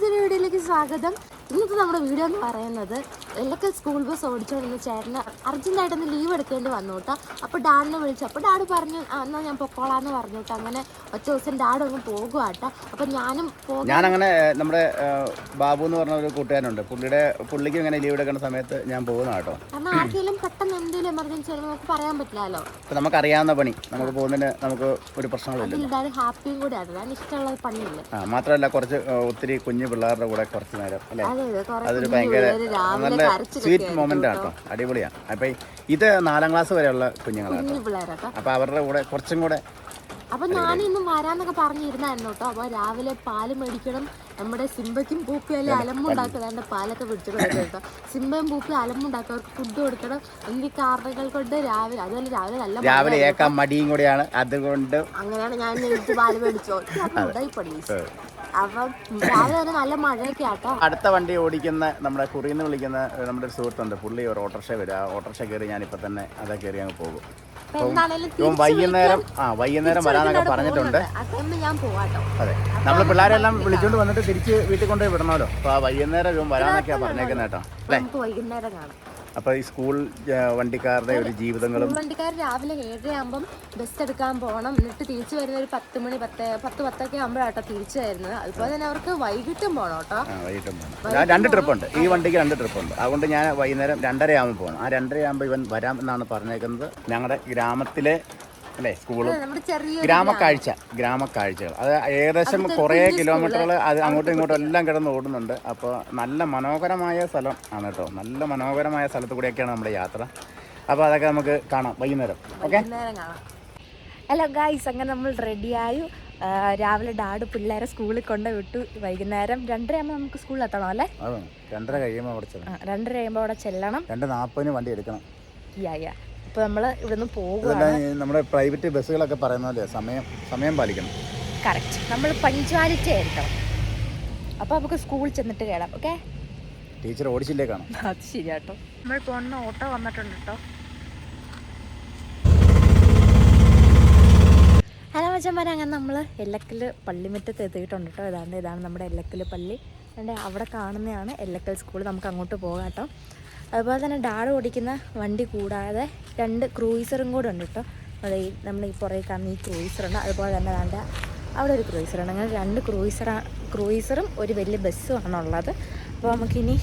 പുതിയൊരു വീഡിയോയിലേക്ക് സ്വാഗതം. ഇന്നത്തെ നമ്മുടെ വീഡിയോ എന്ന് പറയുന്നത് എല്ലൊക്കെ സ്കൂൾ ബസ് ഓടിച്ചുകൊണ്ടിരുന്ന ചേട്ടന് അർജന്റായിട്ടൊന്ന് ലീവ് എടുക്കേണ്ടി വന്നു കേട്ടോ അപ്പോൾ ഡാഡിനെ വിളിച്ചു. അപ്പോൾ ഡാഡ് പറഞ്ഞു എന്നാൽ ഞാൻ പൊക്കോളാന്ന് പറഞ്ഞു കേട്ടോ അങ്ങനെ ഒറ്റ ദിവസം ഡാഡ് ഒന്ന് പോകുക കേട്ടോ അപ്പോൾ ഞാനും പോകും. ഞാനങ്ങനെ നമ്മുടെ ബാബു എന്ന് പറഞ്ഞ ഒരു കൂട്ടുകാരനുണ്ട്. പുള്ളിയുടെ പുള്ളിക്ക് ഇങ്ങനെ ലീവ് എടുക്കുന്ന സമയത്ത് ഞാൻ പോകുന്ന കേട്ടോ കാരണം ആർക്കെങ്കിലും പെട്ടെന്ന് എന്തെങ്കിലും എമർജൻസി വരുമ്പോൾ നമുക്ക് പറയാൻ പറ്റില്ലല്ലോ. നമുക്ക് അറിയാവുന്ന പണി. നമുക്ക് പോകുന്നതിന് നമുക്ക് ഒരു പ്രശ്നങ്ങളില്ല ഡാഡ് ഹാപ്പിയും കൂടെ ആയിരുന്നു ഞാൻ ഇഷ്ടമുള്ള പണിയില്ല? ആ മാത്രമല്ല കുറച്ച് ഒത്തിരി കുഞ്ഞു പിള്ളേരുടെ കൂടെ കുറച്ച് നേരം അല്ലേ? അതൊരു ഭയങ്കര രാവിലെ നല്ല സ്വീറ്റ് മൊമെന്റ് ആണ് കേട്ടോ. അടിപൊളിയാണ് അപ്പൊ ഇത് നാലാം ക്ലാസ് വരെയുള്ള കുഞ്ഞുങ്ങളാണ് അപ്പൊ അവരുടെ കൂടെ കുറച്ചും കൂടെ അപ്പൊ ഞാൻ ഇന്നും വരാന്നൊക്കെ പറഞ്ഞിരുന്നായിരുന്നു കേട്ടോ. അപ്പൊ രാവിലെ പാൽ മേടിക്കണം. നമ്മുടെ സിംബയ്ക്കും പൂപ്പി അല്ലെ അലമ്പുണ്ടാക്കുക പാലൊക്കെ പിടിച്ചിട്ട് കേട്ടോ. സിംബയും പൂപ്പി അലമ്പുണ്ടാക്കുക അവർക്ക് ഫുഡ് കൊടുക്കണം. എന്നീ കാരണങ്ങൾ കൊണ്ട് രാവിലെ അതുപോലെ രാവിലെ നല്ല. രാവിലെ ഏക്കാൻ മടിയും കൂടിയാണ്. അതുകൊണ്ട് അങ്ങനെയാണ് ഞാൻ പാൽ മേടിച്ചോ ഉണ്ടായി പഠിച്ചു അപ്പം രാവിലെ തന്നെ നല്ല മഴയൊക്കെ ആട്ടോ അടുത്ത വണ്ടി ഓടിക്കുന്ന നമ്മുടെ കുറിന്ന് വിളിക്കുന്ന നമ്മുടെ ഒരു സുഹൃത്തുണ്ട്. പുള്ളി ഒരു ഓട്ടോറിക്ഷ വരും. ആ ഓട്ടോറിക്ഷ കയറി ഞാനിപ്പോൾ തന്നെ അതൊക്കെ കയറി അങ്ങ് പോകും. ഇവൻ വൈകുന്നേരം ആ വൈകുന്നേരം വരാനൊക്കെ പറഞ്ഞിട്ടുണ്ട്. അതൊന്ന് ഞാൻ പോവാട്ടോ. അതെ. നമ്മൾ പിള്ളേരെല്ലാം വിളിച്ചുകൊണ്ട് വന്നിട്ട് തിരിച്ച് വീട്ടിൽ കൊണ്ടുപോയി വിടണമല്ലോ. അപ്പൊ ആ വൈകുന്നേരം ഇവൻ വരാനൊക്കെയാണ് പറഞ്ഞേക്കുന്നത് കേട്ടോ. അല്ലേ? വൈകുന്നേരം കാണാം. അപ്പോൾ ഈ സ്കൂൾ വണ്ടിക്കാരുടെ ഒരു ജീവിതങ്ങളും വണ്ടിക്കാർ രാവിലെ ഏഴര ആകുമ്പം ബസ് എടുക്കാൻ പോകണം. എന്നിട്ട് തിരിച്ചു വരുന്ന ഒരു പത്ത് മണി പത്ത് പത്ത് പത്തൊക്കെ ആകുമ്പോഴാട്ടോ തിരിച്ചു വരുന്നത്. അതുപോലെ തന്നെ അവർക്ക് വൈകിട്ടും പോകണം കേട്ടോ. വൈകിട്ടും പോകണം ഞാൻ രണ്ട് ട്രിപ്പുണ്ട് ഈ വണ്ടിക്ക് രണ്ട് ട്രിപ്പ് ഉണ്ട്. അതുകൊണ്ട് ഞാൻ വൈകുന്നേരം രണ്ടര ആകുമ്പോൾ പോകണം ആ രണ്ടര ആകുമ്പോൾ ഇവൻ വരാം എന്നാണ് പറഞ്ഞേക്കുന്നത്. ഞങ്ങളുടെ ഗ്രാമത്തിലെ അല്ലേ? സ്കൂളും ഗ്രാമക്കാഴ്ച ഗ്രാമക്കാഴ്ചകൾ. അത് ഏകദേശം കുറേ കിലോമീറ്ററുകൾ അത് അങ്ങോട്ടും ഇങ്ങോട്ടും എല്ലാം കിടന്ന് ഓടുന്നുണ്ട്. അപ്പോൾ നല്ല മനോഹരമായ സ്ഥലം ആണ് കേട്ടോ. നല്ല മനോഹരമായ സ്ഥലത്ത് കൂടിയൊക്കെയാണ് നമ്മുടെ യാത്ര. അപ്പോൾ അതൊക്കെ നമുക്ക് കാണാം വൈകുന്നേരം. ഓക്കെ? വൈകുന്നേരം കാണാം. ഹലോ ഗായ്സ് അങ്ങനെ നമ്മൾ റെഡിയായി രാവിലെ ഡാഡ് പിള്ളേരെ സ്കൂളിൽ കൊണ്ട് വിട്ടു. വൈകുന്നേരം രണ്ടരയാകുമ്പോൾ നമുക്ക് സ്കൂളിൽ എത്തണം അല്ലേ? രണ്ടര കഴിയുമ്പോൾ അവിടെ ചെല്ലണം. രണ്ടര കഴിയുമ്പോൾ അവിടെ ചെല്ലണം. രണ്ട് നാൽപ്പതിന് വണ്ടി എടുക്കണം. യാ യാ അപ്പോൾ നമ്മൾ ഇവിടുന്ന് പോകുക നമ്മുടെ പ്രൈവറ്റ് ബസ്സുകളൊക്കെ പറയുന്ന പോലെ സമയം സമയം പാലിക്കണം. കറക്റ്റ് നമ്മൾ പഞ്ച്വാലിറ്റി ആയിരിക്കണം. അപ്പോൾ നമുക്ക് സ്കൂളിൽ ചെന്നിട്ട് കയറാം ഓക്കെ ടീച്ചർ ഓടിച്ചില്ലേ കാണാം. അത് ശരിയാട്ടോ. നമ്മൾ പോകുന്ന ഓട്ടോ വന്നിട്ടുണ്ട് കേട്ടോ. ഹലോ മച്ചന്മാരെ അങ്ങനെ നമ്മൾ എല്ലക്കൽ പള്ളിമുറ്റത്ത് എത്തിയിട്ടുണ്ട് കേട്ടോ. ഇതാണ് ഇതാണ് നമ്മുടെ എല്ലക്കൽ പള്ളി. അതുകൊണ്ട് അവിടെ കാണുന്നതാണ് എല്ലക്കൽ സ്കൂൾ. നമുക്ക് അങ്ങോട്ട് പോകാം കേട്ടോ. അതുപോലെ തന്നെ ഡാഡ് ഓടിക്കുന്ന വണ്ടി കൂടാതെ രണ്ട് ക്രൂയിസറും കൂടെ ഉണ്ട് കേട്ടോ. അതെ നമ്മൾ ഈ പുറകെ കാണുന്ന ഈ ക്രൂയിസറുണ്ട്. അതുപോലെ തന്നെ അതിന്റെ അവിടെ ഒരു ക്രൂയിസറുണ്ട്. അങ്ങനെ രണ്ട് ക്രൂയിസറാ ക്രൂയിസറും ഒരു വലിയ ബസ്സും ആണുള്ളത് അപ്പോൾ നമുക്കിനി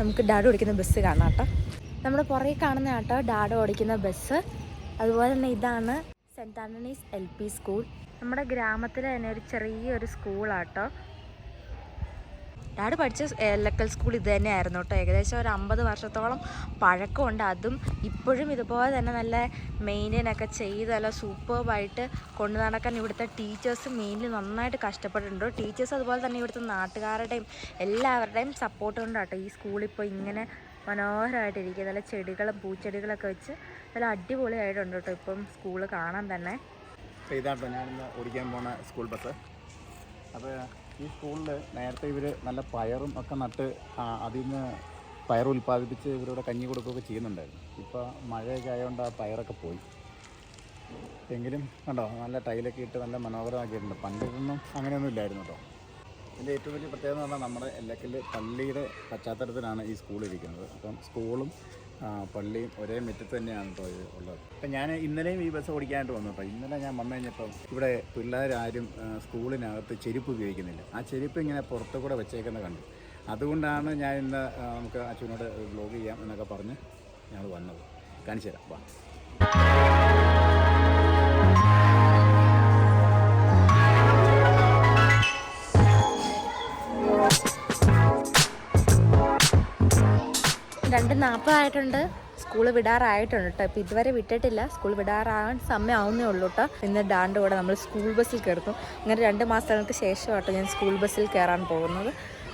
നമുക്ക് ഡാഡ് ഓടിക്കുന്ന ബസ് കാണാം കേട്ടോ. നമ്മുടെ പുറകെ കാണുന്ന കേട്ടോ ഡാഡ് ഓടിക്കുന്ന ബസ്. അതുപോലെ തന്നെ ഇതാണ് saint Antony's L P school. നമ്മുടെ ഗ്രാമത്തിലെ തന്നെ ഒരു ചെറിയൊരു സ്കൂളാട്ടോ. ഡാഡ് പഠിച്ച എല്ലക്കൽ സ്കൂൾ ഇത് തന്നെയായിരുന്നു കേട്ടോ. ഏകദേശം ഒരു അമ്പത് വർഷത്തോളം പഴക്കമുണ്ട് അതും. ഇപ്പോഴും ഇതുപോലെ തന്നെ നല്ല മെയിന്റെയിൻ ഒക്കെ ചെയ്ത് നല്ല സൂപ്പർബായിട്ട് കൊണ്ടു നടക്കാൻ ഇവിടുത്തെ ടീച്ചേഴ്സ് മെയിൻലി നന്നായിട്ട് കഷ്ടപ്പെട്ടിട്ടുണ്ട്. ടീച്ചേഴ്സ് അതുപോലെ തന്നെ ഇവിടുത്തെ നാട്ടുകാരുടെയും എല്ലാവരുടെയും സപ്പോർട്ട് കൊണ്ട് കേട്ടോ. ഈ സ്കൂളിപ്പോൾ ഇങ്ങനെ മനോഹരമായിട്ടിരിക്കുക നല്ല ചെടികളും പൂച്ചെടികളൊക്കെ വെച്ച് നല്ല അടിപൊളിയായിട്ടുണ്ട് കേട്ടോ ഇപ്പം സ്കൂൾ കാണാൻ തന്നെ. ഇതാണ് ഞാനിന്ന് ഓടിക്കാൻ പോണ സ്കൂൾ ബസ് അപ്പോൾ ഈ സ്കൂളിൽ നേരത്തെ ഇവർ നല്ല പയറും ഒക്കെ നട്ട് അതിൽ നിന്ന് പയർ ഉൽപ്പാദിപ്പിച്ച് ഇവരോട് കഞ്ഞി കൊടുക്കുകയൊക്കെ ചെയ്യുന്നുണ്ടായിരുന്നു. ഇപ്പോൾ മഴയൊക്കെ ആയതുകൊണ്ട് ആ പയറൊക്കെ പോയി. എങ്കിലും കണ്ടോ നല്ല ടൈലൊക്കെ ഇട്ട് നല്ല മനോഹരമാക്കിയിട്ടുണ്ട്. പണ്ടിതൊന്നും അങ്ങനെയൊന്നും ഇല്ലായിരുന്നു കേട്ടോ. ഇതിന്റെ ഏറ്റവും വലിയ പ്രത്യേകത എന്ന് പറഞ്ഞാൽ നമ്മുടെ എല്ലക്കല്ല് പള്ളിയുടെ പശ്ചാത്തലത്തിലാണ് ഈ സ്കൂൾ ഇരിക്കുന്നത്. അപ്പം സ്കൂളും പള്ളിയും ഒരേ മുറ്റത്ത് തന്നെയാണ് കേട്ടോ ഉള്ളത്. അപ്പം ഞാൻ ഇന്നലെയും ഈ ബസ് ഓടിക്കാനായിട്ട് വന്നു കേട്ടോ. ഇന്നലെ ഞാൻ വന്നു കഴിഞ്ഞപ്പം ഇവിടെ പിള്ളേരാരും സ്കൂളിനകത്ത് ചെരുപ്പ് ഉപയോഗിക്കുന്നില്ല. ആ ചെരുപ്പ് ഇങ്ങനെ പുറത്തു കൂടെ വെച്ചേക്കുന്നത് കണ്ടു. അതുകൊണ്ടാണ് ഞാൻ ഇന്ന് നമുക്ക് അച്ഛനോട് ബ്ലോഗ് ചെയ്യാം എന്നൊക്കെ പറഞ്ഞ് ഞങ്ങൾ വന്നത്. കാണിച്ചു തരാം. വാ. രണ്ട് നാൽപ്പതായിട്ടുണ്ട് സ്കൂൾ വിടാറായിട്ടുണ്ട് കേട്ടോ ഇപ്പം ഇതുവരെ വിട്ടിട്ടില്ല. സ്കൂൾ വിടാറാകാൻ സമയമാവുന്നേ ഉള്ളൂ കേട്ടോ ഇന്ന് ഡാന്റെ കൂടെ നമ്മൾ സ്കൂൾ ബസ്സിൽ കയറുന്നു അങ്ങനെ രണ്ട് മാസങ്ങൾക്ക് ശേഷം കേട്ടോ ഞാൻ സ്കൂൾ ബസ്സിൽ കയറാൻ പോകുന്നത്.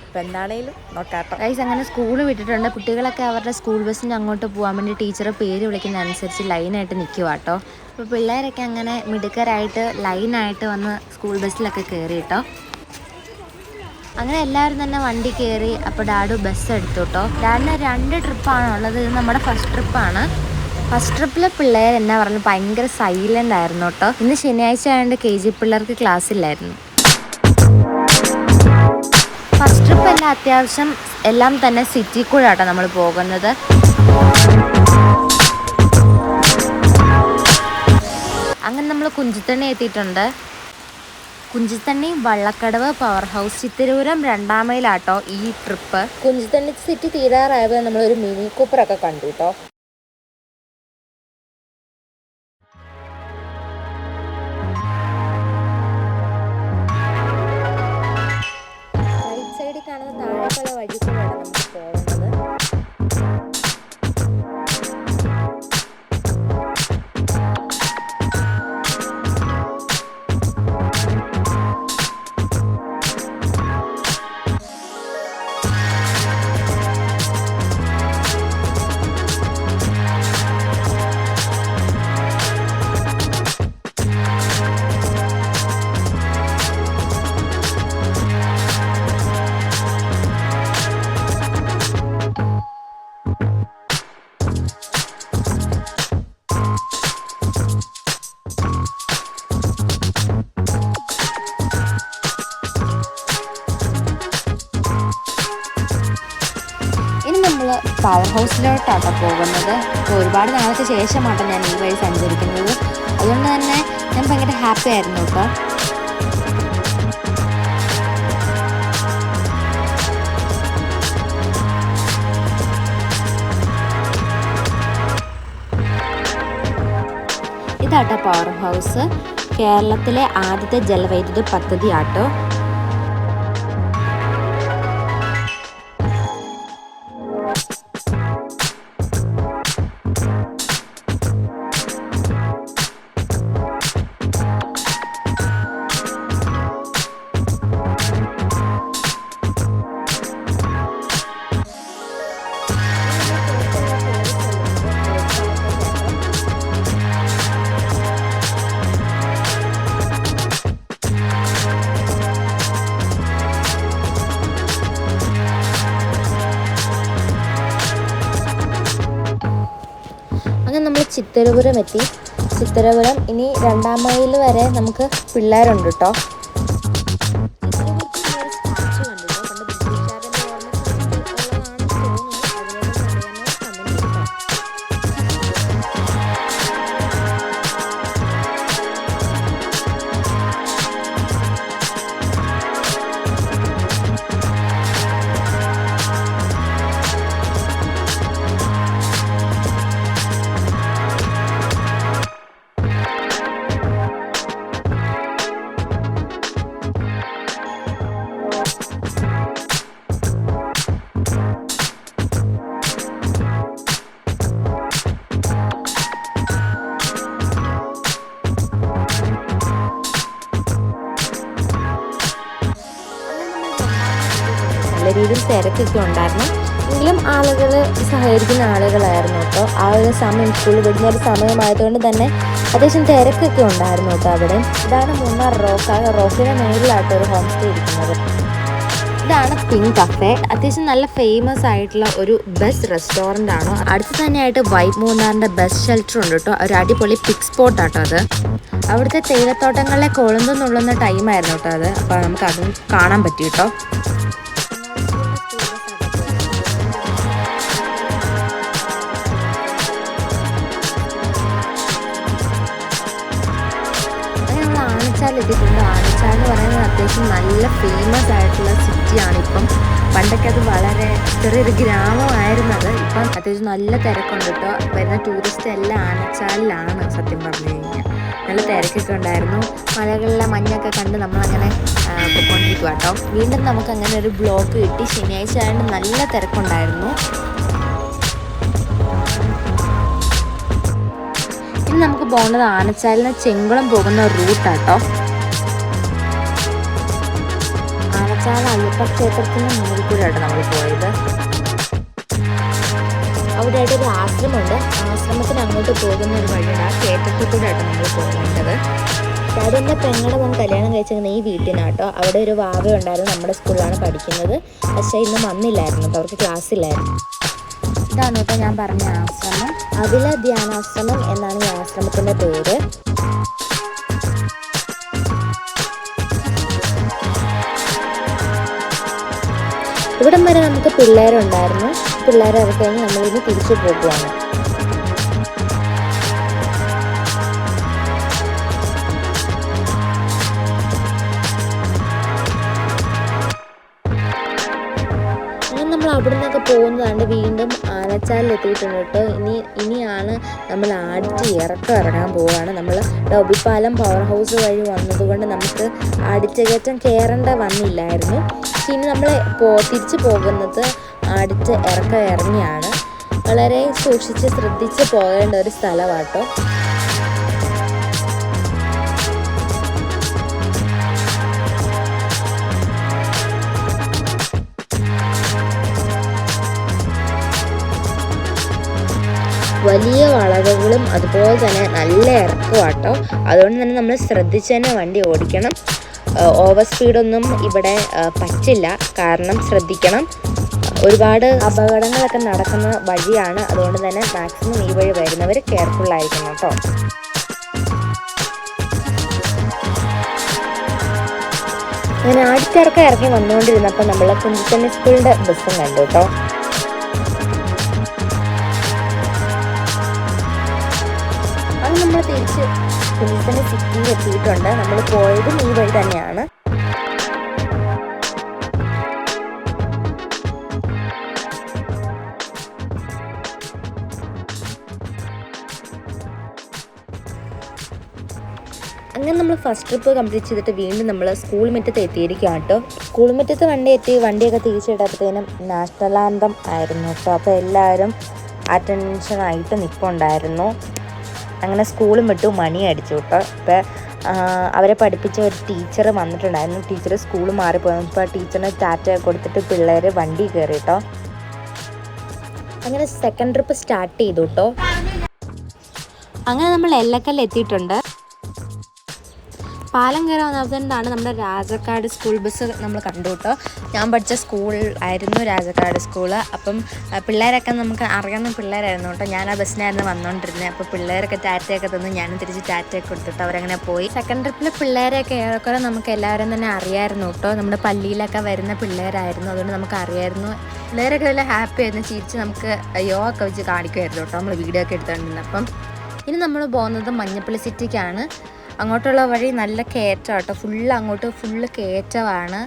അപ്പം എന്താണേലും നോക്കാട്ടോ ഗൈസ് അങ്ങനെ സ്കൂൾ വിട്ടിട്ടുണ്ട്. കുട്ടികളൊക്കെ അവരുടെ സ്കൂൾ ബസ്സിന്റെ അങ്ങോട്ട് പോകാൻ വേണ്ടി ടീച്ചറെ പേര് വിളിക്കുന്ന അനുസരിച്ച് ലൈനായിട്ട് നിൽക്കുക കേട്ടോ അപ്പോൾ പിള്ളേരൊക്കെ അങ്ങനെ മിടുക്കരായിട്ട് ലൈനായിട്ട് വന്ന് സ്കൂൾ ബസ്സിലൊക്കെ കയറി കേട്ടോ അങ്ങനെ എല്ലാവരും തന്നെ വണ്ടി കയറി അപ്പോൾ ഡാഡു ബസ് എടുത്തു കേട്ടോ ഡാഡിന് രണ്ട് ട്രിപ്പാണ് ഉള്ളത് ഇത് നമ്മുടെ ഫസ്റ്റ് ട്രിപ്പാണ് ഫസ്റ്റ് ട്രിപ്പിലെ പിള്ളേർ എന്നാ പറഞ്ഞു ഭയങ്കര സൈലന്റ് ആയിരുന്നു കേട്ടോ ഇന്ന് ശനിയാഴ്ച ആയതുകൊണ്ട് കെ ജി പിള്ളേർക്ക് ക്ലാസ് ഇല്ലായിരുന്നു. ഫസ്റ്റ് ട്രിപ്പ് എല്ലാം അത്യാവശ്യം എല്ലാം തന്നെ സിറ്റി കൂടെ ആട്ടോ നമ്മൾ പോകുന്നത്. അങ്ങനെ നമ്മൾ കുഞ്ചിത്തണ്ണി എത്തിയിട്ടുണ്ട്. കുഞ്ചിത്തണ്ണി വള്ളക്കടവ് പവർ ഹൗസ് ചിത്തിരൂരം രണ്ടാം മൈലാട്ടോ ഈ ട്രിപ്പ് കുഞ്ചിത്തണ്ണി സിറ്റി തീരാറായപ്പോൾ നമ്മളൊരു മിനി കൂപ്പറൊക്കെ കണ്ടു കേട്ടോ പവർ ഹൗസിലോട്ടാട്ടോ പോകുന്നത്. അപ്പോൾ ഒരുപാട് നാളത്തെ ശേഷമാട്ടോ ഞാൻ ഈ വഴി സഞ്ചരിക്കുന്നത്. അതുകൊണ്ട് തന്നെ ഞാൻ ഭയങ്കര ഹാപ്പി ആയിരുന്നു കേട്ടോ. ഇതാട്ടോ പവർ ഹൗസ് കേരളത്തിലെ ആദ്യത്തെ ജലവൈദ്യുത പദ്ധതി ചിത്തരപുരം എത്തി. ചിത്തരപുരം ഇനി രണ്ടാം മൈൽ വരെ നമുക്ക് പിള്ളേരുണ്ട് കേട്ടോ തിരക്കൊക്കെ ഉണ്ടായിരുന്നു. എങ്കിലും ആളുകൾ സഹകരിക്കുന്ന ആളുകളായിരുന്നു കേട്ടോ. ആ ഒരു സമയം സ്കൂളിൽ വിടുന്ന ഒരു സമയമായതുകൊണ്ട് തന്നെ അത്യാവശ്യം തിരക്കൊക്കെ ഉണ്ടായിരുന്നു കേട്ടോ അവിടെ. ഇതാണ് മൂന്നാർ റോക്ക്. ആ റോക്കിന് മേളിലായിട്ട് ഒരു ഹോം സ്റ്റേ ഇരിക്കുന്നത്. ഇതാണ് പിങ്ക് കഫേ അത്യാവശ്യം നല്ല ഫേമസ് ആയിട്ടുള്ള ഒരു ബെസ്റ്റ് റെസ്റ്റോറന്റ് ആണ്. അടുത്ത് തന്നെയായിട്ട് വൈറ്റ് മൂന്നാറിന്റെ ബെസ്റ്റ് ഷെൽട്ടർ ഉണ്ട് കേട്ടോ. ഒരു അടിപൊളി പിക് സ്പോട്ട് ആട്ടോ അത്. അവിടുത്തെ തേയിലത്തോട്ടങ്ങളിലെ കൊളുന്തു ടൈമായിരുന്നു കേട്ടോ അത്. അപ്പോൾ നമുക്ക് അതും കാണാൻ പറ്റി കേട്ടോ. എത്തിയിട്ടുണ്ട് ആനച്ചാൽ എന്ന് പറയുന്നത് അത്യാവശ്യം നല്ല ഫേമസ് ആയിട്ടുള്ള സിറ്റിയാണ് ഇപ്പം. പണ്ടൊക്കെ അത് വളരെ ചെറിയൊരു ഗ്രാമമായിരുന്നത്. ഇപ്പം അത്യാവശ്യം നല്ല തിരക്കുണ്ട് കേട്ടോ. വരുന്ന ടൂറിസ്റ്റ് എല്ലാം ആനച്ചാലിലാണ് സത്യം പറഞ്ഞു കഴിഞ്ഞാൽ. നല്ല തിരക്കൊക്കെ ഉണ്ടായിരുന്നു. മലകളിലെ മഞ്ഞൊക്കെ കണ്ട് നമ്മളങ്ങനെ പൊയ്ക്കൊണ്ടിരിക്കുക കേട്ടോ. വീണ്ടും നമുക്ക് അങ്ങനെ ഒരു ബ്ലോക്ക് കിട്ടി. ശനിയാഴ്ച ആയതുകൊണ്ട് നല്ല തിരക്കുണ്ടായിരുന്നു. ഇനി നമുക്ക് പോകുന്നത് ആനച്ചാലിന് ചെങ്കുളം പോകുന്ന റൂട്ടാട്ടോ ആനച്ചാൽ അയ്യപ്പ ക്ഷേത്രത്തിന് മുന്നിൽ കൂടെയാണ് നമ്മൾ പോയത്. അവിടെയായിട്ട് ഒരു ആശ്രമമുണ്ട്. ആശ്രമത്തിന് അങ്ങോട്ട് പോകുന്ന ഒരു വഴിയാണ് ആ ക്ഷേത്രത്തിൽ കൂടെയാണ് നമ്മൾ പോകേണ്ടത്. ഡാഡിന്റെ പെങ്ങളുടെ മോൻ കല്യാണം കഴിച്ചിരുന്ന ഈ വീട്ടിൽ കേട്ടോ അവിടെ ഒരു വാവ ഉണ്ടായിരുന്നു നമ്മുടെ സ്കൂളിലാണ് പഠിക്കുന്നത്. പക്ഷേ ഇന്ന് വന്നില്ലായിരുന്നു അവർക്ക് ക്ലാസ്സില്ലായിരുന്നു ഇതാണ് കേട്ടോ ഞാൻ പറഞ്ഞ ആശ്രമം. അവില ധ്യാനാശ്രമം എന്നാണ് ഈ ആശ്രമത്തിന്റെ പേര്. ഇവിടം വരെ നമുക്ക് പിള്ളേരുണ്ടായിരുന്നു. പിള്ളേരെ അവിടെ കഴിഞ്ഞ് നമ്മളിനി തിരിച്ചു പോകുകയാണ്. നമ്മൾ അവിടെ നിന്നൊക്കെ പോകുന്നതാണ്ട് വീണ്ടും ആനച്ചാലിൽ എത്തിയിട്ടുണ്ട് കേട്ടോ. ഇനി ഇനിയാണ് നമ്മൾ ആടിച്ച് ഇറക്കം ഇറങ്ങാൻ പോവുകയാണ്. നമ്മൾ ഡോബിപ്പാലം പവർ ഹൗസ് വഴി വന്നതുകൊണ്ട് നമുക്ക് ആടിച്ചകയറ്റം കയറേണ്ട വന്നില്ലായിരുന്നു. പക്ഷെ ഇനി നമ്മൾ പോ തിരിച്ചു പോകുന്നത് ആടിച്ച് ഇറക്കം ഇറങ്ങിയാണ്. വളരെ സൂക്ഷിച്ച് ശ്രദ്ധിച്ച് പോകേണ്ട ഒരു സ്ഥലമാട്ടോ വലിയ വളവുകളും അതുപോലെ തന്നെ നല്ല ഇറക്കമാട്ടോ അതുകൊണ്ട് തന്നെ നമ്മൾ ശ്രദ്ധിച്ച് തന്നെ വണ്ടി ഓടിക്കണം. ഓവർ സ്പീഡൊന്നും ഇവിടെ പറ്റില്ല. കാരണം ശ്രദ്ധിക്കണം. ഒരുപാട് അപകടങ്ങളൊക്കെ നടക്കുന്ന വഴിയാണ്. അതുകൊണ്ട് തന്നെ മാക്സിമം ഈ വഴി വരുന്നവർ കെയർഫുൾ ആയിരിക്കണം കേട്ടോ. അങ്ങനെ ആടിച്ചിറക്കം ഇറങ്ങി വന്നുകൊണ്ടിരുന്നപ്പോൾ നമ്മൾ കുഞ്ചിത്തന്നെ സ്കൂളിന്റെ ബസ്സും കണ്ടു കേട്ടോ. നമ്മൾ തിരിച്ച് കുഞ്ഞിത്തന്നെ സിറ്റിയിൽ എത്തിയിട്ടുണ്ട്. നമ്മൾ പോയതും ഈ വഴി തന്നെയാണ്. അങ്ങനെ നമ്മൾ ഫസ്റ്റ് ട്രിപ്പ് കംപ്ലീറ്റ് ചെയ്തിട്ട് വീണ്ടും നമ്മൾ സ്കൂൾ മുറ്റത്ത് എത്തിയിരിക്കുകയാണ് കേട്ടോ. സ്കൂൾ മുറ്റത്ത് വണ്ടി എത്തി. വണ്ടിയൊക്കെ തിരിച്ചിട്ടപ്പോഴത്തേനും നാഷണൽ ആന്തം ആയിരുന്നു കേട്ടോ. അപ്പോൾ എല്ലാവരും അറ്റൻഷൻ ആയിട്ട് നിൽപ്പുണ്ടായിരുന്നു അങ്ങനെ സ്കൂളും വിട്ടു മണി അടിച്ചു കേട്ടോ. ഇപ്പോൾ അവരെ പഠിപ്പിച്ച ഒരു ടീച്ചർ വന്നിട്ടുണ്ടായിരുന്നു. ടീച്ചർ സ്കൂൾ മാറിപ്പോയി. ഇപ്പോൾ ടീച്ചറിന് ടാറ്റ കൊടുത്തിട്ട് പിള്ളേർ വണ്ടി കയറി കേട്ടോ. അങ്ങനെ സെക്കൻഡ് ട്രിപ്പ് സ്റ്റാർട്ട് ചെയ്തു കേട്ടോ. അങ്ങനെ നമ്മൾ എല്ലക്കല്ല് എത്തിയിട്ടുണ്ട്. പാലം കയറി വന്നപ്പോഴാണ് നമ്മുടെ രാജക്കാട് സ്കൂൾ ബസ് നമ്മൾ കണ്ടു കേട്ടോ. ഞാൻ പഠിച്ച സ്കൂൾ ആയിരുന്നു രാജക്കാട് സ്കൂൾ അപ്പം പിള്ളേരൊക്കെ നമുക്ക് അറിയാവുന്ന പിള്ളേരായിരുന്നു കേട്ടോ. ഞാൻ ആ ബസ്സിനായിരുന്നു വന്നുകൊണ്ടിരുന്നത് അപ്പോൾ പിള്ളേരൊക്കെ ടാറ്റയൊക്കെ തന്നു ഞാനും തിരിച്ച് ടാറ്റയൊക്കെ കൊടുത്തിട്ട് അവരങ്ങനെ പോയി. സെക്കൻഡ് ട്രിപ്പിൽ പിള്ളേരെയൊക്കെ ഏറെക്കുറെ നമുക്ക് എല്ലാവരും തന്നെ അറിയായിരുന്നു കേട്ടോ. നമ്മുടെ പള്ളിയിലൊക്കെ വരുന്ന പിള്ളേരായിരുന്നു. അതുകൊണ്ട് നമുക്ക് അറിയായിരുന്നു. പിള്ളേരൊക്കെ നല്ല ഹാപ്പി ആയിരുന്നു. ചിരിച്ച് നമുക്ക് യോ ഒക്കെ വെച്ച് കാണിക്കുമായിരുന്നു കേട്ടോ. നമ്മൾ വീഡിയോ ഒക്കെ എടുത്തുകൊണ്ടിരുന്നത് അപ്പം ഇനി നമ്മൾ പോകുന്നത് മഞ്ഞപ്പള്ളി സിറ്റിക്കാണ് അങ്ങോട്ടുള്ള വഴി നല്ല കയറ്റം കേട്ടോ ഫുള്ള് അങ്ങോട്ട് ഫുള്ള് കയറ്റമാണ്.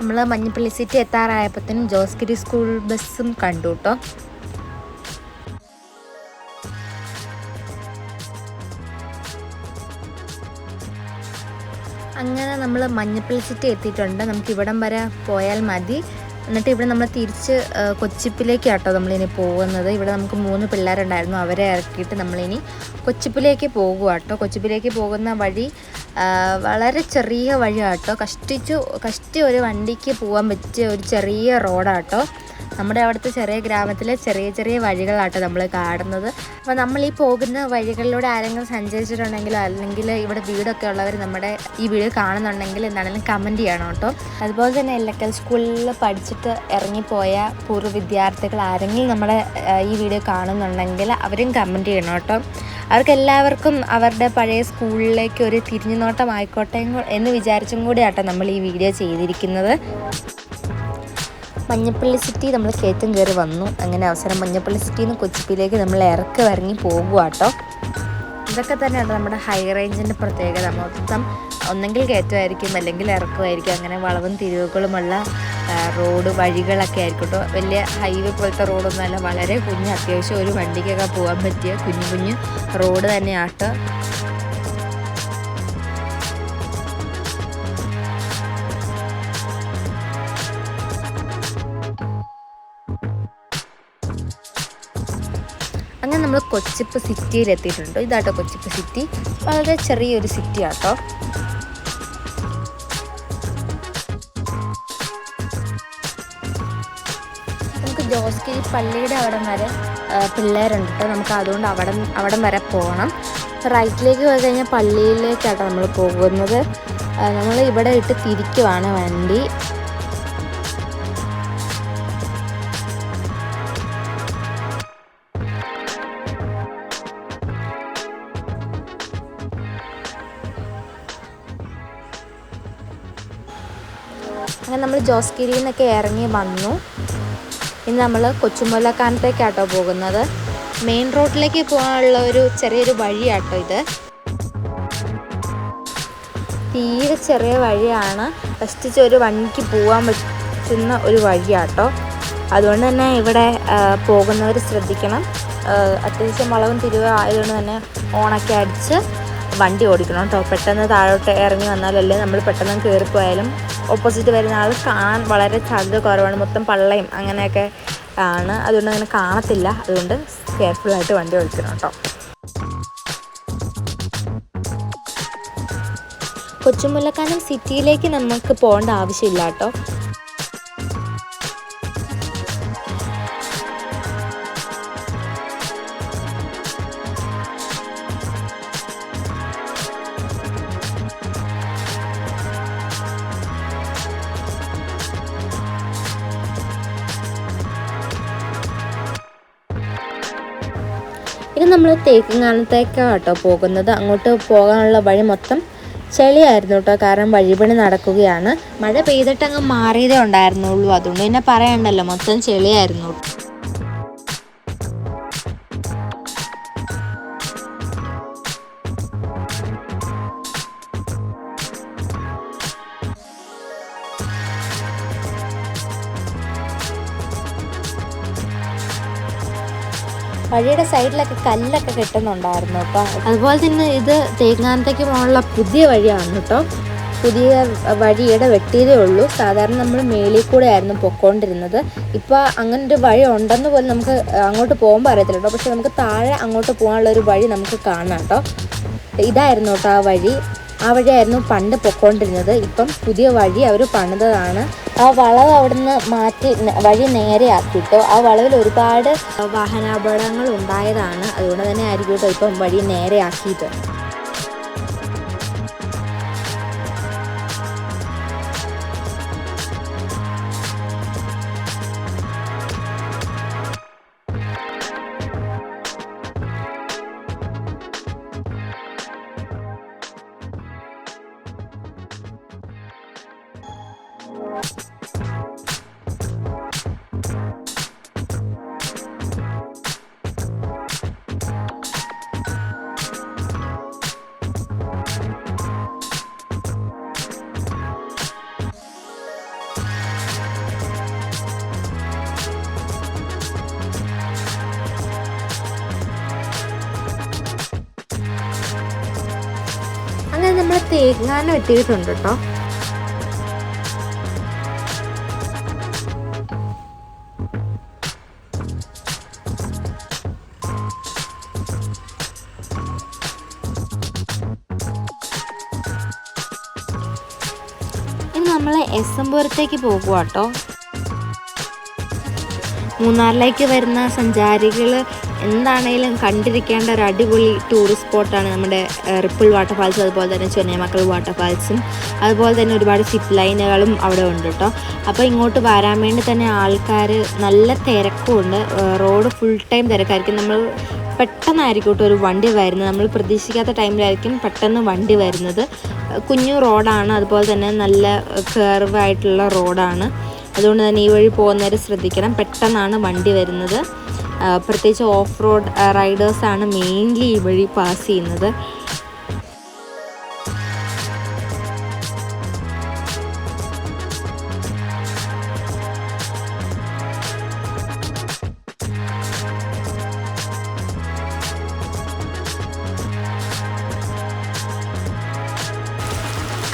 നമ്മൾ മഞ്ഞപ്പള്ളി സിറ്റി എത്താറായപ്പോഴത്തേനും ജോസ്ഗിരി സ്കൂൾ ബസ്സും കണ്ടു കേട്ടോ അങ്ങനെ നമ്മൾ മഞ്ഞപ്പള്ളി സിറ്റി എത്തിയിട്ടുണ്ട്. നമുക്ക് ഇവിടം വരെ പോയാൽ മതി. എന്നിട്ട് ഇവിടെ നമ്മൾ തിരിച്ച് കൊച്ചിപ്പിലേക്കാട്ടോ കൊച്ചിപ്പിലേക്ക് കേട്ടോ നമ്മളിനി പോകുന്നത്. ഇവിടെ നമുക്ക് മൂന്ന് പിള്ളേരുണ്ടായിരുന്നു. അവരെ ഇറക്കിയിട്ട് നമ്മളിനി കൊച്ചിപ്പിലേക്ക് പോകുക കൊച്ചിപ്പിലേക്ക് പോകുന്ന വഴി വളരെ ചെറിയ വഴിയാട്ടോ. കഷ്ടിച്ചു കഷ്ടി ഒരു വണ്ടിക്ക് പോകാൻ പറ്റിയ ഒരു ചെറിയ റോഡാട്ടോ. നമ്മുടെ അവിടുത്തെ ചെറിയ ഗ്രാമത്തിലെ ചെറിയ ചെറിയ വഴികളാട്ടോ നമ്മൾ കാണുന്നത്. അപ്പോൾ നമ്മൾ ഈ പോകുന്ന വഴികളിലൂടെ ആരെങ്കിലും സഞ്ചരിച്ചിട്ടുണ്ടെങ്കിലോ അല്ലെങ്കിൽ ഇവിടെ വീടൊക്കെ ഉള്ളവർ നമ്മുടെ ഈ വീട് കാണുന്നുണ്ടെങ്കിൽ എന്താണെങ്കിലും കമന്റ് ചെയ്യണം കേട്ടോ. അതുപോലെ തന്നെ എല്ലക്കൽ സ്കൂളിൽ പഠിച്ചിട്ട് ഇറങ്ങിപ്പോയ പൂർവ വിദ്യാർത്ഥികൾ ആരെങ്കിലും നമ്മുടെ ഈ വീഡിയോ കാണുന്നുണ്ടെങ്കിൽ അവരും കമന്റ് ചെയ്യണം കേട്ടോ. അവർക്ക് എല്ലാവർക്കും അവരുടെ പഴയ സ്കൂളിലേക്ക് ഒരു തിരിഞ്ഞുനോട്ടം ആയിക്കോട്ടെ എന്ന് വിചാരിച്ചും കൂടിയാട്ടോ നമ്മൾ ഈ വീഡിയോ ചെയ്തിരിക്കുന്നത്. മഞ്ഞപ്പള്ളി സിറ്റി നമ്മൾ കയറ്റം കയറി വന്നു. അങ്ങനെ അവസരം മഞ്ഞപ്പള്ളി സിറ്റിയിൽ നിന്ന് കൊച്ചിപ്പിലേക്ക് നമ്മൾ ഇറക്കി ഇറങ്ങി പോകുക കേട്ടോ ഇതൊക്കെ തന്നെയാണ് നമ്മുടെ ഹൈ റേഞ്ചിന്റെ പ്രത്യേകത. മൊത്തം ഒന്നെങ്കിൽ കയറ്റമായിരിക്കും അല്ലെങ്കിൽ ഇറക്കമായിരിക്കും. അങ്ങനെ വളവും തിരിവുകളുമുള്ള റോഡ് വഴികളൊക്കെ ആയിരിക്കും കേട്ടോ വലിയ ഹൈവേ പോലത്തെ റോഡൊന്നുമല്ല വളരെ കുഞ്ഞ്. അത്യാവശ്യം ഒരു വണ്ടിക്കൊക്കെ പോകാൻ പറ്റിയ കുഞ്ഞു കുഞ്ഞു റോഡ് തന്നെയാട്ടോ നമ്മൾ കൊച്ചിപ്പ് സിറ്റിയിൽ എത്തിയിട്ടുണ്ട് ഇതാട്ടോ കൊച്ചിപ്പ് സിറ്റി. വളരെ ചെറിയൊരു സിറ്റി ആട്ടോ നമുക്ക് ജോസ്ഗിരി പള്ളിയുടെ അവിടം വരെ പിള്ളേരുണ്ട് കേട്ടോ നമുക്ക് അതുകൊണ്ട് അവിടെ അവിടം വരെ പോകണം റൈറ്റിലേക്ക് പോയി കഴിഞ്ഞാൽ പള്ളിയിലേക്കാട്ടോ നമ്മൾ പോകുന്നത്. നമ്മൾ ഇവിടെ ഇട്ട് തിരിക്കുവാണ് വണ്ടി. ജോസ്ഗിരിയിൽ നിന്നൊക്കെ ഇറങ്ങി വന്നു. ഇന്ന് നമ്മൾ കൊച്ചുമൂലക്കാനത്തേക്കാട്ടോ പോകുന്നത്. മെയിൻ റോഡിലേക്ക് പോകാനുള്ള ഒരു ചെറിയൊരു വഴിയാട്ടോ ഇത്. തീരെ ചെറിയ വഴിയാണ്. ഫസ്റ്റ് ഒരു വണ്ടിക്ക് പോകാൻ പറ്റുന്ന ഒരു വഴിയാട്ടോ. അതുകൊണ്ട് തന്നെ ഇവിടെ പോകുന്നവർ ശ്രദ്ധിക്കണം. അത്യാവശ്യം വളവും തിരിവ് ആയതുകൊണ്ട് തന്നെ ഓണൊക്കെ അടിച്ച് വണ്ടി ഓടിക്കണം കേട്ടോ. പെട്ടെന്ന് താഴോട്ട് ഇറങ്ങി വന്നാലല്ലേ നമ്മൾ പെട്ടെന്ന് കയറിപ്പോയാലും ഓപ്പോസിറ്റ് വരുന്ന ആൾ കാണാൻ വളരെ സാധ്യത കുറവാണ്. മൊത്തം പള്ളയും അങ്ങനെയൊക്കെ ആണ്. അതുകൊണ്ട് അങ്ങനെ കാണത്തില്ല. അതുകൊണ്ട് കെയർഫുള്ളായിട്ട് വണ്ടി ഓടിക്കണം കേട്ടോ. കൊച്ചുമുല്ലക്കാനം സിറ്റിയിലേക്ക് നമുക്ക് പോകേണ്ട ആവശ്യമില്ല കേട്ടോ. നമ്മൾ കേട്ടോ പോകുന്നത്. അങ്ങോട്ട് പോകാനുള്ള വഴി മൊത്തം ചെളിയായിരുന്നു കേട്ടോ. കാരണം വഴിപണി നടക്കുകയാണ്. മഴ പെയ്തിട്ടങ്ങ് മാറിയതേ ഉണ്ടായിരുന്നുള്ളൂ. അതുകൊണ്ട് പിന്നെ പറയണ്ടല്ലോ മൊത്തം ചെളിയായിരുന്നു. വഴിയുടെ സൈഡിലൊക്കെ കല്ലൊക്കെ കിട്ടുന്നുണ്ടായിരുന്നു അപ്പോൾ അതുപോലെ തന്നെ ഇത് തേങ്ങാനത്തേക്ക് പോകാനുള്ള പുതിയ വഴിയാണ് കേട്ടോ. പുതിയ വഴിയുടെ വെട്ടിയതേ ഉള്ളൂ. സാധാരണ നമ്മൾ മേളിൽ കൂടെ ആയിരുന്നു പൊക്കോണ്ടിരുന്നത്. ഇപ്പോൾ അങ്ങനെ ഒരു വഴി ഉണ്ടെന്ന് പോലും നമുക്ക് അങ്ങോട്ട് പോകുമ്പോൾ അറിയത്തില്ല കേട്ടോ. പക്ഷെ നമുക്ക് താഴെ അങ്ങോട്ട് പോകാനുള്ള ഒരു വഴി നമുക്ക് കാണാം കേട്ടോ. ഇതായിരുന്നു കേട്ടോ ആ വഴി. ആ വഴിയായിരുന്നു പണ്ട് പൊക്കോണ്ടിരുന്നത്. ഇപ്പം പുതിയ വഴി അവർ പണിതതാണ്. ആ വളവ് അവിടുന്ന് മാറ്റി വഴി നേരെ ആക്കിട്ടോ ആ വളവിൽ ഒരുപാട് വാഹനാപകടങ്ങൾ ഉണ്ടായതാണ്. അതുകൊണ്ട് തന്നെ ആയിരിക്കും കേട്ടോ ഇപ്പം വഴി നേരെ അങ്ങനെ തേങ്ങാനം എത്തിയിട്ടുണ്ട് കേട്ടോ. ഇനി നമ്മൾ എസ് എം പുരത്തേക്ക് പോകുക കേട്ടോ. മൂന്നാറിലേക്ക് വരുന്ന സഞ്ചാരികൾ എന്താണേലും കണ്ടിരിക്കേണ്ട ഒരു അടിപൊളി ടൂറിസ്റ്റ് സ്പോട്ടാണ് നമ്മുടെ റിപ്പിൾ വാട്ടർഫാൾസും അതുപോലെ തന്നെ ചെന്നൈമക്കൾ വാട്ടർഫാൾസും അതുപോലെ തന്നെ ഒരുപാട് സിപ്പ് ലൈനുകളും അവിടെ ഉണ്ട് കേട്ടോ. അപ്പോൾ ഇങ്ങോട്ട് വരാൻ വേണ്ടി തന്നെ ആൾക്കാർ നല്ല തിരക്കുമുണ്ട് റോഡ് ഫുൾ ടൈം തിരക്കായിരിക്കും. നമ്മൾ പെട്ടെന്നായിരിക്കും കേട്ടോ ഒരു വണ്ടി വരുന്നത്. നമ്മൾ പ്രതീക്ഷിക്കാത്ത ടൈമിലായിരിക്കും പെട്ടെന്ന് വണ്ടി വരുന്നത്. കുഞ്ഞു റോഡാണ് അതുപോലെ തന്നെ നല്ല കർവ് ആയിട്ടുള്ള റോഡാണ് അതുകൊണ്ട് തന്നെ ഈ വഴി പോകുന്നവരെ ശ്രദ്ധിക്കണം. പെട്ടെന്നാണ് വണ്ടി വരുന്നത്. പ്രത്യേകിച്ച് ഓഫ് റോഡ് റൈഡേഴ്സാണ് മെയിൻലി ഈ വഴി പാസ് ചെയ്യുന്നത്.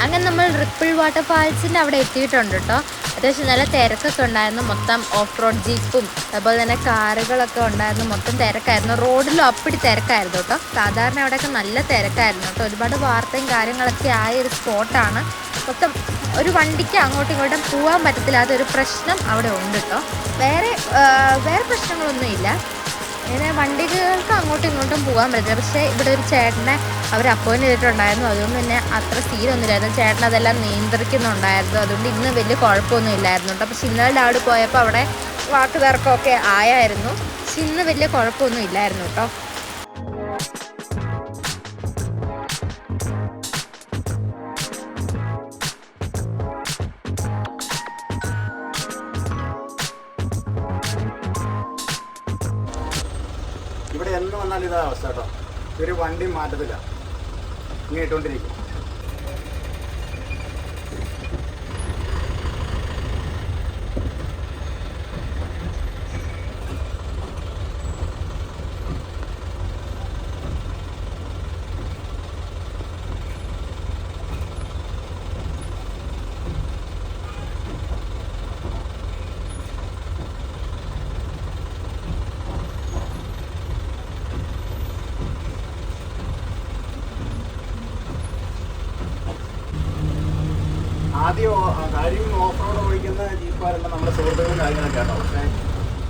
അങ്ങനെ നമ്മൾ റിപ്പിൾ വാട്ടർഫാൾസിന്റെ അവിടെ എത്തിയിട്ടുണ്ട് കേട്ടോ. അത്യാവശ്യം നല്ല തിരക്കൊക്കെ ഉണ്ടായിരുന്നു. മൊത്തം ഓഫ് റോഡ് ജീപ്പും അതുപോലെ തന്നെ കാറുകളൊക്കെ ഉണ്ടായിരുന്നു. മൊത്തം തിരക്കായിരുന്നു. റോഡിലും അപ്പടി തിരക്കായിരുന്നു കേട്ടോ. സാധാരണ അവിടെയൊക്കെ നല്ല തിരക്കായിരുന്നു കേട്ടോ. ഒരുപാട് വാർത്തയും കാര്യങ്ങളൊക്കെ ആയ ഒരു സ്പോട്ടാണ് മൊത്തം ഒരു വണ്ടിക്ക് അങ്ങോട്ടും ഇങ്ങോട്ടും പോകാൻ പറ്റത്തില്ല. അതൊരു പ്രശ്നം അവിടെ ഉണ്ട് കേട്ടോ. വേറെ വേറെ പ്രശ്നങ്ങളൊന്നുമില്ല. ഇങ്ങനെ വണ്ടികൾക്ക് അങ്ങോട്ടും ഇങ്ങോട്ടും പോകാൻ പറ്റില്ല പക്ഷേ ഇവിടെ ഒരു ചേട്ടനെ അവർ അപ്പോയിന്റ് ചെയ്തിട്ടുണ്ടായിരുന്നു. അതുകൊണ്ട് തന്നെ അത്ര സ്ഥിരമൊന്നുമില്ലായിരുന്നു ചേട്ടൻ അതെല്ലാം നിയന്ത്രിക്കുന്നുണ്ടായിരുന്നു. അതുകൊണ്ട് ഇന്ന് വലിയ കുഴപ്പമൊന്നും ഇല്ലായിരുന്നു കേട്ടോ. പക്ഷെ ഇന്നലെ അവിടെ പോയപ്പോൾ അവിടെ വാക്കുതർക്കമൊക്കെ ആയായിരുന്നു. പക്ഷെ വലിയ കുഴപ്പമൊന്നും ഇല്ലായിരുന്നു കേട്ടോ. ഇവിടെ എന്ന് വന്നാൽ ഇതാ അവസ്ഥ കേട്ടോ. ഒരു വണ്ടി മാറ്റത്തില്ല. ഇങ്ങനെ ആദ്യം കാര്യം ഓഫ് റോഡ് ഓടിക്കുന്ന ജീപ്പാരെല്ലാം നമ്മുടെ സുഹൃത്തുക്കളും കാര്യങ്ങളൊക്കെ കേട്ടോ പക്ഷേ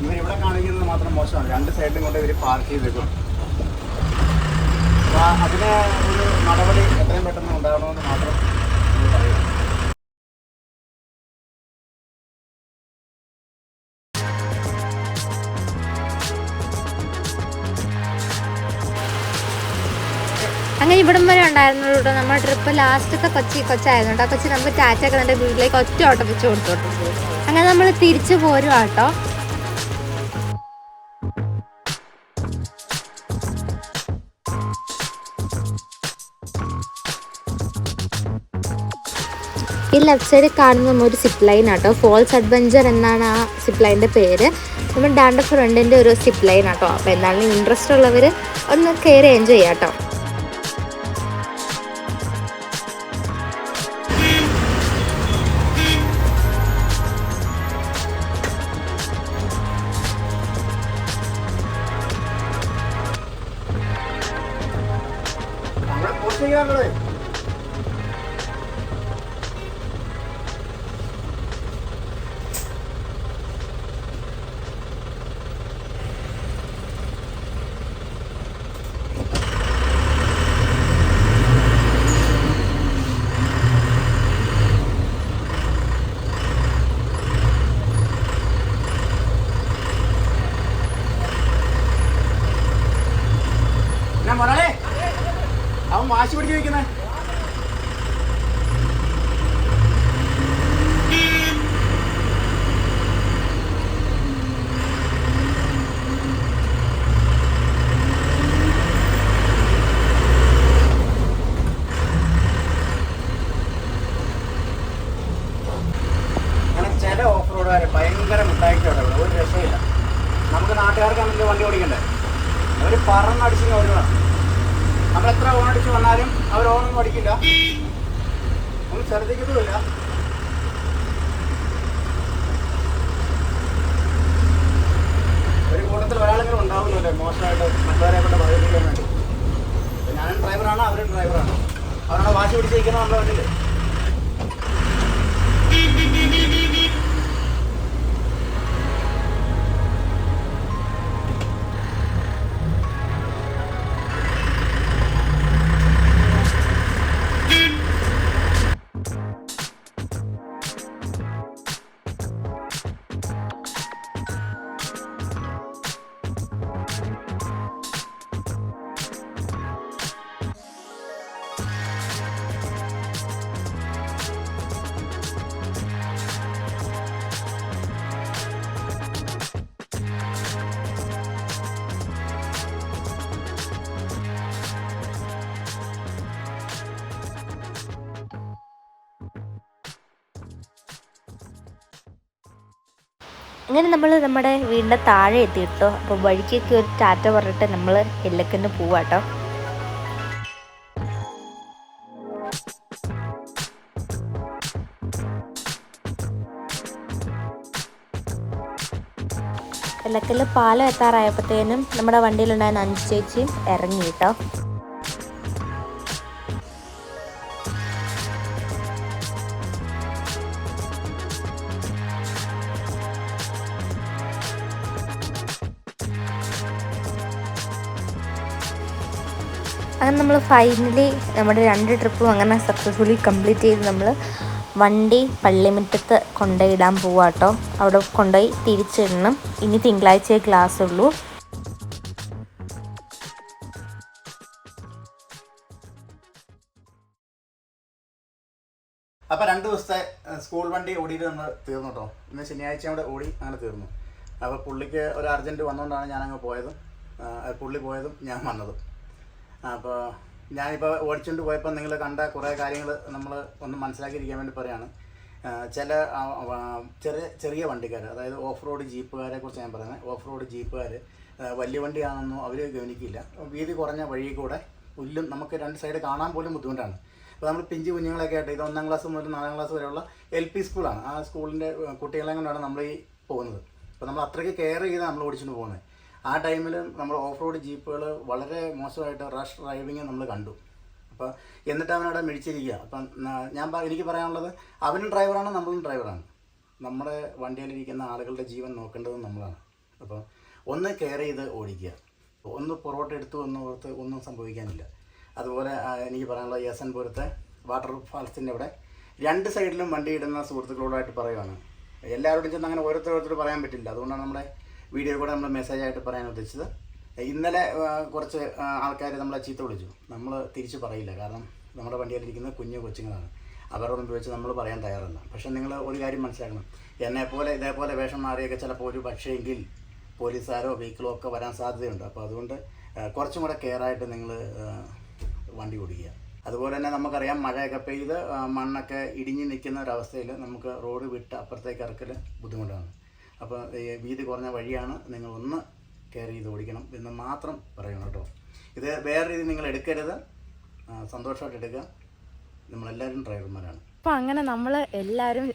ഇവർ ഇവിടെ കാണിക്കുന്നത് മാത്രം മോശമാണ്. രണ്ട് സൈഡിലും കൊണ്ട് ഇവർ പാർക്ക് ചെയ്തേക്കും. അതിന് ഒരു നടപടി എത്രയും പെട്ടെന്ന് ഉണ്ടാകണമെന്ന് മാത്രം നമ്മൾ കേട്ടോ നമ്മുടെ ട്രിപ്പ് ലാസ്റ്റത്തെ കൊച്ചി കൊച്ചായിരുന്നു കേട്ടോ. കൊച്ചി നമുക്ക് ടാറ്റ നമ്മുടെ വീട്ടിലേക്ക് ഒറ്റ ഓട്ടം വെച്ച് കൊടുത്തോട്ടു. അങ്ങനെ നമ്മൾ തിരിച്ചു പോരും കേട്ടോ. ഈ ലെഫ്റ്റ് സൈഡിൽ കാണുന്ന ഒരു സിപ്പ് ലൈൻ ആട്ടോ. ഫോൾസ് അഡ്വഞ്ചർ എന്നാണ് ആ സിപ്പ് ലൈന്റെ പേര്. നമ്മുടെ ഡാൻഡ ഫ്രണ്ടിന്റെ ഒരു സിപ്പ് ലൈൻ ആട്ടോ. അപ്പോൾ എന്താണെങ്കിലും ഇൻട്രസ്റ്റ് ഉള്ളവർ ഒന്ന് കയറി എൻജോയ് ചെയ്യാം കേട്ടോ. എന്നാ മുതലേ അവൻ വാശി പിടിച്ച് വെക്കുന്നേ അങ്ങനെ നമ്മൾ നമ്മുടെ വീടിന്റെ താഴെ എത്തിയിട്ടോ. അപ്പോൾ വഴിക്കൊക്കെ ഒരു ടാറ്റ പറഞ്ഞിട്ട് നമ്മൾ എല്ലക്കന്ന് പോവാട്ടോ എല്ലക്കല്ല് പാലം എത്താറായപ്പോഴത്തേനും നമ്മുടെ വണ്ടിയിലുണ്ടായിരുന്ന അഞ്ച് ചേച്ചിയും ഇറങ്ങി കേട്ടോ. ഫൈനലി നമ്മുടെ രണ്ട് ട്രിപ്പും അങ്ങനെ സക്സസ്ഫുള്ളി കംപ്ലീറ്റ് ചെയ്ത് നമ്മൾ വണ്ടി പള്ളിമുറ്റത്ത് കൊണ്ടുപോയിടാൻ പോവാട്ടോ അവിടെ കൊണ്ടുപോയി തിരിച്ചിടണം. ഇനി തിങ്കളാഴ്ചയെ ക്ലാസ് ഉള്ളൂ. അപ്പൊ രണ്ട് ദിവസത്തെ സ്കൂൾ വണ്ടി ഓടിയിട്ട് നമ്മൾ തീർന്നു കേട്ടോ ഇന്ന് ശനിയാഴ്ച അവിടെ ഓടി അങ്ങനെ തീർന്നു. അപ്പോൾ പുള്ളിക്ക് ഒരു അർജന്റ് വന്നുകൊണ്ടാണ് ഞാൻ അങ്ങ് പോയത് പുള്ളി പോയതും ഞാൻ വന്നതും. അപ്പോൾ ഞാനിപ്പോൾ ഓടിച്ചുകൊണ്ട് പോയപ്പോൾ നിങ്ങൾ കണ്ട കുറേ കാര്യങ്ങൾ നമ്മൾ ഒന്ന് മനസ്സിലാക്കിയിരിക്കാൻ വേണ്ടി പറയുകയാണ് ചില ചെറിയ ചെറിയ വണ്ടിക്കാർ അതായത് ഓഫ് റോഡ് ജീപ്പുകാരെ കുറിച്ച് ഞാൻ പറയുന്നത് ഓഫ് റോഡ് ജീപ്പുകാർ വലിയ വണ്ടിയാണെന്നോ അവർ ഗവനിക്കില്ല. വീതി കുറഞ്ഞ വഴി കൂടെ പുല്ലും നമുക്ക് രണ്ട് സൈഡ് കാണാൻ പോലും ബുദ്ധിമുട്ടാണ്. അപ്പോൾ നമ്മൾ പിഞ്ചു കുഞ്ഞുങ്ങളൊക്കെ ആയിട്ട് ഇത് ഒന്നാം ക്ലാസ് മുതൽ നാലാം ക്ലാസ് വരെയുള്ള എൽ പി സ്കൂളാണ്. ആ സ്കൂളിന്റെ കുട്ടികളെ കൊണ്ടാണ് നമ്മൾ ഈ പോകുന്നത്. അപ്പോൾ നമ്മൾ അത്രയ്ക്ക് കെയർ ചെയ്താണ് നമ്മൾ ഓടിച്ചുകൊണ്ട് പോകുന്നത്. ആ ടൈമിൽ നമ്മൾ ഓഫ് റോഡ് ജീപ്പുകൾ വളരെ മോശമായിട്ട് റഷ് ഡ്രൈവിങ് നമ്മൾ കണ്ടു. അപ്പോൾ എന്നിട്ട് അവനവിടെ മിഴിച്ചിരിക്കുക അപ്പം ഞാൻ എനിക്ക് പറയാനുള്ളത് അവനും ഡ്രൈവറാണ് നമ്മളും ഡ്രൈവറാണ്. നമ്മുടെ വണ്ടിയിലിരിക്കുന്ന ആളുകളുടെ ജീവൻ നോക്കേണ്ടത് നമ്മളാണ്. അപ്പോൾ ഒന്ന് കെയർ ചെയ്ത് ഓടിക്കുക. ഒന്ന് പുറകോട്ട് എടുത്തു എന്ന് ഓർത്ത് ഒന്നും സംഭവിക്കാനില്ല. അതുപോലെ എനിക്ക് പറയാനുള്ള യസൻപുരത്തെ വാട്ടർ ഫാൾസിന്റെ അവിടെ രണ്ട് സൈഡിലും വണ്ടി ഇടുന്ന സുഹൃത്തുക്കളോടായിട്ട് പറയുവാണ്. എല്ലാവരോടും ചെന്ന് അങ്ങനെ ഓരോരുത്തരോരുത്തർ പറയാൻ പറ്റില്ല. അതുകൊണ്ടാണ് നമ്മുടെ വീഡിയോ കൂടെ നമ്മൾ മെസ്സേജ് ആയിട്ട് പറയാൻ ഉദ്ദേശിച്ചത്. ഇന്നലെ കുറച്ച് ആൾക്കാർ നമ്മളെ ചീത്ത വിളിച്ചു. നമ്മൾ തിരിച്ച് പറയില്ല. കാരണം നമ്മുടെ വണ്ടിയിലിരിക്കുന്ന കുഞ്ഞു കൊച്ചുങ്ങളാണ്. അവരോട് ഉപയോഗിച്ച് നമ്മൾ പറയാൻ തയ്യാറല്ല. പക്ഷേ നിങ്ങൾ ഒരു കാര്യം മനസ്സിലാക്കണം. എന്നെപ്പോലെ ഇതേപോലെ വേഷം മാറിയൊക്കെ ചിലപ്പോൾ ഒരു പക്ഷേങ്കിൽ പോലീസുകാരോ വെഹിക്കിളോ ഒക്കെ വരാൻ സാധ്യതയുണ്ട്. അപ്പോൾ അതുകൊണ്ട് കുറച്ചും കൂടെ കെയറായിട്ട് നിങ്ങൾ വണ്ടി ഓടിക്കുക. അതുപോലെ തന്നെ നമുക്കറിയാം മഴയൊക്കെ പെയ്ത് മണ്ണൊക്കെ ഇടിഞ്ഞ് നിൽക്കുന്ന ഒരവസ്ഥയിൽ നമുക്ക് റോഡ് വിട്ട് അപ്പുറത്തേക്ക് ഇറക്കൽ ബുദ്ധിമുട്ടാണ്. അപ്പോൾ ഈ വീതി കുറഞ്ഞ വഴിയാണ് നിങ്ങൾ ഒന്ന് കെയർ ചെയ്ത് ഓടിക്കണം എന്ന് മാത്രം പറയണം കേട്ടോ. ഇത് വേറെ രീതി നിങ്ങൾ എടുക്കരുത്. സന്തോഷമായിട്ട് എടുക്കുക. നമ്മളെല്ലാവരും ഡ്രൈവർമാരാണ് അപ്പോൾ അങ്ങനെ നമ്മൾ എല്ലാവരും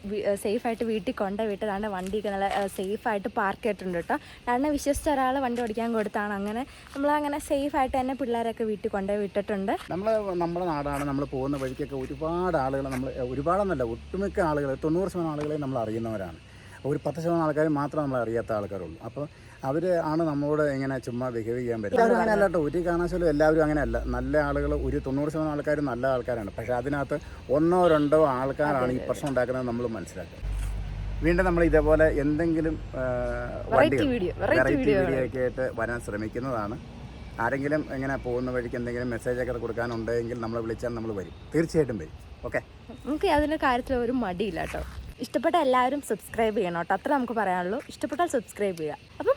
സേഫായിട്ട് വീട്ടിൽ കൊണ്ട് വിട്ടതാണ് വണ്ടിയൊക്കെ നല്ല സേഫായിട്ട് പാർക്ക് ചെയ്തിട്ടുണ്ട് കേട്ടോ. കാരണം വിശ്വസിച്ച ഒരാൾ വണ്ടി ഓടിക്കാൻ കൊടുത്താണ്. അങ്ങനെ നമ്മൾ നമ്മളങ്ങനെ സേഫായിട്ട് തന്നെ പിള്ളേരൊക്കെ വീട്ടിൽ കൊണ്ട് വിട്ടിട്ടുണ്ട്. നമ്മൾ നമ്മുടെ നാടാണ്. നമ്മൾ പോകുന്ന വഴിക്കൊക്കെ ഒരുപാട് ആളുകൾ നമ്മൾ ഒരുപാടെന്നല്ല ഒട്ടുമിക്ക ആളുകൾ തൊണ്ണൂറ് ശതമാനം ആളുകളെ നമ്മൾ അറിയുന്നവരാണ്. ഒരു പത്ത് ശതമാനം ആൾക്കാർ മാത്രം നമ്മൾ അറിയാത്ത ആൾക്കാരുള്ളൂ. അപ്പോൾ അവർ ആണ് നമ്മളോട് ഇങ്ങനെ ചുമ്മാ ബിഹേവ് ചെയ്യാൻ പറ്റും എല്ലാവരും അങ്ങനെ അല്ല കേട്ടോ ഒരു കാരണവശാലും എല്ലാവരും അങ്ങനെയല്ല നല്ല ആളുകൾ ഒരു തൊണ്ണൂറ് ശതമാനം ആൾക്കാരും നല്ല ആൾക്കാരാണ്. പക്ഷേ അതിനകത്ത് ഒന്നോ രണ്ടോ ആൾക്കാരാണ് ഈ പ്രശ്നം ഉണ്ടാക്കുന്നത് നമ്മൾ മനസ്സിലാക്കുക. വീണ്ടും നമ്മൾ ഇതേപോലെ എന്തെങ്കിലും വണ്ടികൾ വെറൈറ്റി വീഡിയോ ഒക്കെ ആയിട്ട് വരാൻ ശ്രമിക്കുന്നതാണ്. ആരെങ്കിലും ഇങ്ങനെ പോകുന്ന വഴിക്ക് എന്തെങ്കിലും മെസ്സേജ് ഒക്കെ കൊടുക്കാനുണ്ടെങ്കിൽ നമ്മളെ വിളിച്ചാൽ നമ്മൾ വരും. തീർച്ചയായിട്ടും വരും. ഓക്കെ നമുക്ക് അതിന്റെ കാര്യത്തിൽ ഒരു മടിയില്ല കേട്ടോ. ഇഷ്ടപ്പെട്ട എല്ലാവരും സബ്സ്ക്രൈബ് ചെയ്യണം കേട്ടോ. അത്ര നമുക്ക് പറയാനുള്ളൂ. ഇഷ്ടപ്പെട്ടാൽ സബ്സ്ക്രൈബ് ചെയ്യുക. അപ്പോൾ